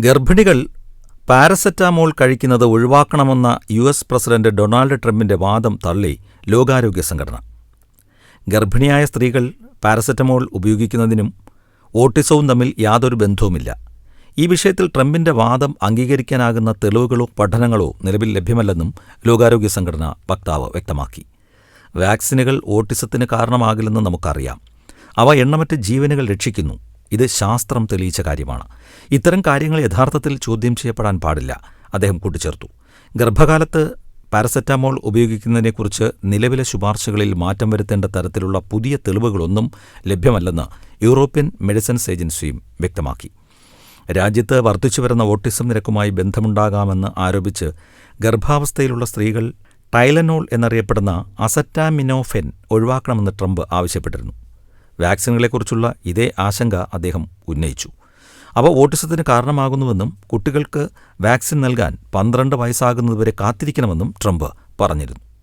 ഗർഭിണികൾ പാരസെറ്റാമോൾ കഴിക്കുന്നത് ഒഴിവാക്കണമെന്ന യു എസ് പ്രസിഡന്റ് ഡൊണാൾഡ് ട്രംപിന്റെ വാദം തള്ളി ലോകാരോഗ്യ സംഘടന. ഗർഭിണിയായ സ്ത്രീകൾ പാരസെറ്റമോൾ ഉപയോഗിക്കുന്നതിനും ഓട്ടിസവും തമ്മിൽ യാതൊരു ബന്ധവുമില്ല. ഈ വിഷയത്തിൽ ട്രംപിന്റെ വാദം അംഗീകരിക്കാനാകുന്ന തെളിവുകളോ പഠനങ്ങളോ നിലവിൽ ലഭ്യമല്ലെന്നും ലോകാരോഗ്യ സംഘടന വക്താവ് വ്യക്തമാക്കി. വാക്സിനുകൾ ഓട്ടിസത്തിന് കാരണമാകില്ലെന്ന് നമുക്കറിയാം. അവ എണ്ണമറ്റ ജീവനുകൾ രക്ഷിക്കുന്നു. ഇത് ശാസ്ത്രം തെളിയിച്ച കാര്യമാണ്. ഇത്തരം കാര്യങ്ങൾ യഥാർത്ഥത്തിൽ ചോദ്യം ചെയ്യപ്പെടാൻ പാടില്ല. അദ്ദേഹം കൂട്ടിച്ചേർത്തു. ഗർഭകാലത്ത് പാരസെറ്റാമോൾ ഉപയോഗിക്കുന്നതിനെക്കുറിച്ച് നിലവിലെ ശുപാർശകളിൽ മാറ്റം വരുത്തേണ്ട തരത്തിലുള്ള പുതിയ തെളിവുകളൊന്നും ലഭ്യമല്ലെന്ന് യൂറോപ്യൻ മെഡിസിൻസ് ഏജൻസിയും വ്യക്തമാക്കി. രാജ്യത്ത് വർദ്ധിച്ചുവരുന്ന ഓട്ടിസം നിരക്കുമായി ബന്ധമുണ്ടാകാമെന്ന് ആരോപിച്ച് ഗർഭാവസ്ഥയിലുള്ള സ്ത്രീകൾ ടൈലനോൾ എന്നറിയപ്പെടുന്ന അസറ്റാമിനോഫെൻ ഒഴിവാക്കണമെന്ന് ട്രംപ് ആവശ്യപ്പെട്ടിരുന്നു. വാക്സിനുകളെക്കുറിച്ചുള്ള ഇതേ ആശങ്ക അദ്ദേഹം ഉന്നയിച്ചു. അവ ഓട്ടിസത്തിന് കാരണമാകുന്നുവെന്നും കുട്ടികൾക്ക് വാക്സിൻ നൽകാൻ പന്ത്രണ്ട് വയസ്സാകുന്നതുവരെ കാത്തിരിക്കണമെന്നും ട്രംപ് പറഞ്ഞിരുന്നു.